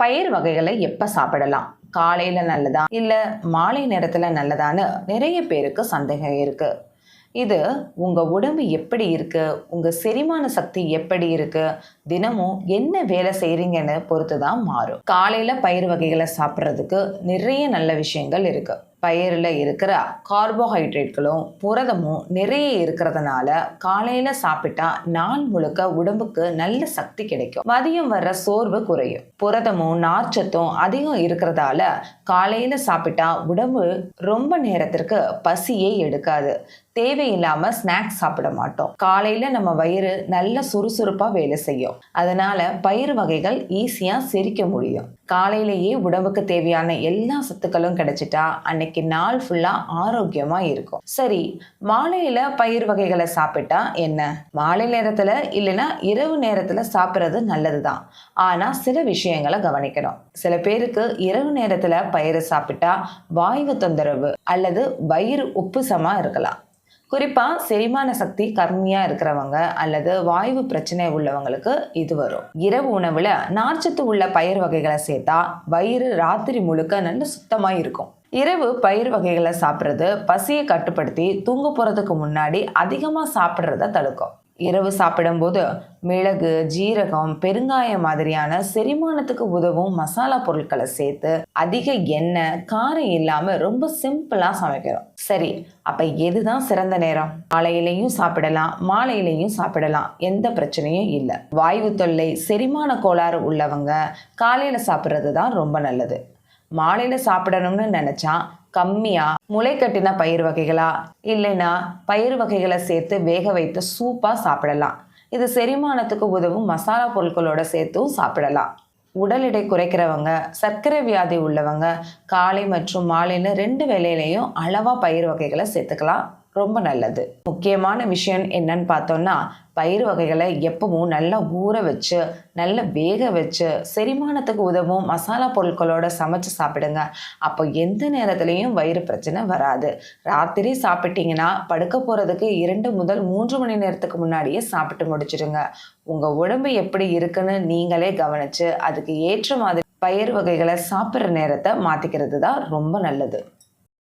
பயிர் வகைகளை எப்போ சாப்பிடலாம்? காலையில் நல்லதா? இல்லை மாலை நேரத்தில் நல்லதான்னு நிறைய பேருக்கு சந்தேகம் இருக்குது இது உங்கள் உடம்பு எப்படி இருக்குது உங்கள் செரிமான சக்தி எப்படி இருக்குது தினமும் என்ன வேலை செய்கிறீங்கன்னு பொறுத்து தான் மாறும். காலையில் பயிர் வகைகளை சாப்பிட்றதுக்கு நிறைய நல்ல விஷயங்கள் இருக்குது பயிரில் இருக்கிற கார்போஹைட்ரேட்களும் புரதமும் நிறைய இருக்கிறதுனால காலையில் சாப்பிட்டா நாள் முழுக்க உடம்புக்கு நல்ல சக்தி கிடைக்கும். மதியம் வர்ற சோர்வு குறையும். புரதமும் நார்ச்சத்தும் அதிகம் இருக்கிறதால காலையில் சாப்பிட்டா உடம்பு ரொம்ப நேரத்திற்கு பசியே எடுக்காது. தேவையில்லாம ஸ்நாக்ஸ் சாப்பிட மாட்டோம். காலையில நம்ம வயிறு நல்ல சுறுசுறுப்பா வேலை செய்யும். அதனால பயிர் வகைகள் ஈஸியா செரிக்க முடியும். காலையிலேயே உடம்புக்கு தேவையான எல்லா சத்துக்களும் கிடைச்சிட்டா அன்னைக்கு நாள் ஃபுல்லா ஆரோக்கியமா இருக்கும். சரி மாலையில பயிர் வகைகளை சாப்பிட்டா என்ன? மாலை நேரத்துல இல்லைன்னா இரவு நேரத்துல சாப்பிட்றது நல்லதுதான். ஆனா சில விஷயங்களை கவனிக்கணும். சில பேருக்கு இரவு நேரத்துல பயிரை சாப்பிட்டா வாய்வு தொந்தரவு அல்லது வயிறு உப்புசமா இருக்கலாம். குறிப்பாக செரிமான சக்தி கம்மியாக இருக்கிறவங்க அல்லது வாய்வு பிரச்சனை உள்ளவங்களுக்கு இது வரும். இரவு உணவில் நார்ச்சத்து உள்ள பயிர் வகைகளை சேர்த்தா வயிறு ராத்திரி முழுக்க நல்ல சுத்தமாக இருக்கும். இரவு பயிர் வகைகளை சாப்பிட்றது பசியை கட்டுப்படுத்தி தூங்க போகிறதுக்கு முன்னாடி அதிகமாக சாப்பிட்றத தடுக்கும். இரவு சாப்பிடும்போது மிளகு ஜீரகம் பெருங்காயம் மாதிரியான செரிமானத்துக்கு உதவும் மசாலா பொருட்களை சேர்த்து அதிக எண்ணெய் காரம் இல்லாமல் ரொம்ப சிம்பிளாக சமைக்கிறோம் சரி அப்போ எதுதான் சிறந்த நேரம்? காலையிலையும் சாப்பிடலாம் மாலையிலையும் சாப்பிடலாம். எந்த பிரச்சனையும் இல்லை. வாயு தொல்லை செரிமான கோளாறு உள்ளவங்க காலையில் சாப்பிட்றது தான் ரொம்ப நல்லது. மாலையில் சாப்பிடணும்னு நினச்சா கம்மியாக முளை கட்டின பயிர் வகைகளா? இல்லைன்னா பயிர் வகைகளை சேர்த்து வேக வைத்து சூப்பாக சாப்பிடலாம். இது செரிமானத்துக்கு உதவும் மசாலா பொருட்களோட சேர்த்தும் சாப்பிடலாம். உடல் எடை குறைக்கிறவங்க சர்க்கரை வியாதி உள்ளவங்க காலை மற்றும் மாலைன்னு ரெண்டு வேலையிலையும் அளவாக பயிர் வகைகளை சேர்த்துக்கலாம். ரொம்ப நல்லது. முக்கியமான விஷயம் என்னன்னு பார்த்தோம்னா பயிர் வகைகளை எப்பவும் நல்லா ஊற வச்சு நல்லா வேக வச்சு செரிமானத்துக்கு உதவும் மசாலா பொருட்களோட சமைச்சு சாப்பிடுங்க. அப்போ எந்த நேரத்துலையும் வயிறு பிரச்சனை வராது. ராத்திரி சாப்பிட்டீங்கன்னா படுக்க போகிறதுக்கு இரண்டு முதல் மூன்று மணி நேரத்துக்கு முன்னாடியே சாப்பிட்டு முடிச்சிடுங்க. உங்கள் உடம்பு எப்படி இருக்குன்னு நீங்களே கவனித்து அதுக்கு ஏற்ற மாதிரி பயிர் வகைகளை சாப்பிட்ற நேரத்தை மாற்றிக்கிறது தான் ரொம்ப நல்லது.